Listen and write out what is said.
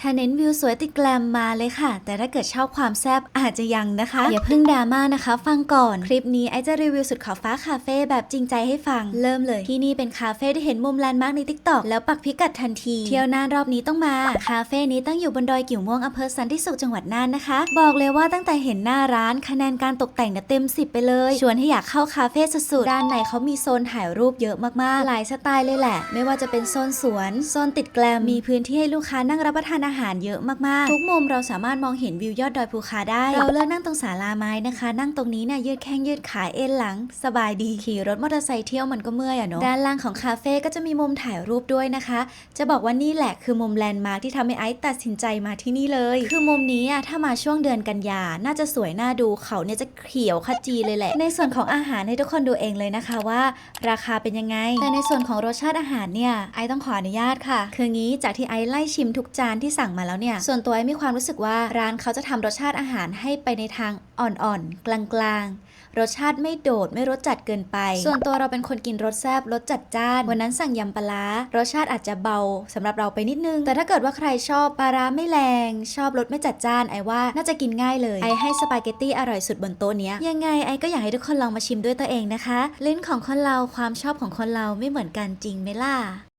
ถ้าเน้นวิวสวยติดแกลมมาเลยค่ะ แต่ถ้าเกิดชอบความแซบอาจจะยังนะคะ อย่าเพิ่งดราม่านะคะ ฟังก่อน คลิปนี้ไอจะรีวิวสุดขอบฟ้าคาเฟ่แบบจริงใจให้ฟัง เริ่มเลย ที่นี่เป็นคาเฟ่ที่เห็นมุมแลนด์มาร์กในทิกตอกแล้วปักพิกัดทันที เที่ยวน่านรอบนี้ต้องมา คาเฟ่นี้ตั้งอยู่บนดอยกิ่วม่วงอำเภอสันติสุขจังหวัดน่านนะคะ บอกเลยว่าตั้งแต่เห็นหน้าร้านคะแนนการตกแต่งเนี่ยเต็ม 10 ไปเลย ชวนให้อยากเข้าคาเฟ่สุดๆด้านในเขามีโซนถ่ายรูปเยอะมากๆ หลายสไตล์เลยแหละ ไม่ว่าจะเป็นโซนสวน โซนติดแกลม มีพื้นที่ให้ลูกค้านั่งรับประทานอาหารเยอะมากๆ ทุกมุมเราสามารถมองเห็นวิวยอดดอยภูคาได้ เราเลือกนั่งตรงศาลาไม้นะคะ นั่งตรงนี้เนี่ยยืดแข้งยืดขาเอ็นหลัง สบายดีขี่รถมอเตอร์ไซค์เที่ยวมันก็เมื่อยอะเนาะด้านล่างของคาเฟ่ก็จะมีมุมถ่ายรูปด้วยนะคะ จะบอกว่านี่แหละคือมุมแลนด์มาร์คที่ทำให้ไอซ์ตัดสินใจมาที่นี่เลย คือมุมนี้อะถ้ามาช่วงเดือนกันยาน่าจะสวยน่าดูเขาเนี่ยจะเขียวขจีเลยแหละ ในส่วนของอาหารให้ทุกคนดูเองเลยนะคะว่า ราคาเป็นยังไง แต่ในส่วนของรสชาติอาหารเนี่ยไอซ์ต้องขออนุญาตค่ะ คืองี้จากที่ไอซ์ไล่ชิมทุกจานที่สั่งมาแล้วเนี่ย ส่วนตัวไอซ์มีความรู้สึกว่าร้านเขาจะทำรสชาติอาหารให้ไปในทางอ่อนๆ กลางๆ รสชาติไม่โดดไม่รสจัดเกินไป ส่วนตัวเราเป็นคนกินรสแซ่บรสจัดจ้าน วันนั้นสั่งยำปลาร้ารสชาติอาจจะเบาสำหรับเราไปนิดนึง แต่ถ้าเกิดว่าใครชอบปลาร้าไม่แรง ชอบรสไม่จัดจ้านไอว่าน่าจะกินง่ายเลย ไอให้สปาเกตตี้อร่อยสุดบนโต๊ะเนี้ยยังไงไอก็อยากให้ทุกคนลองมาชิมด้วยตัวเองนะคะลิ้นของคนเราความชอบของคนเราไม่เหมือนกันจริงไหมล่ะ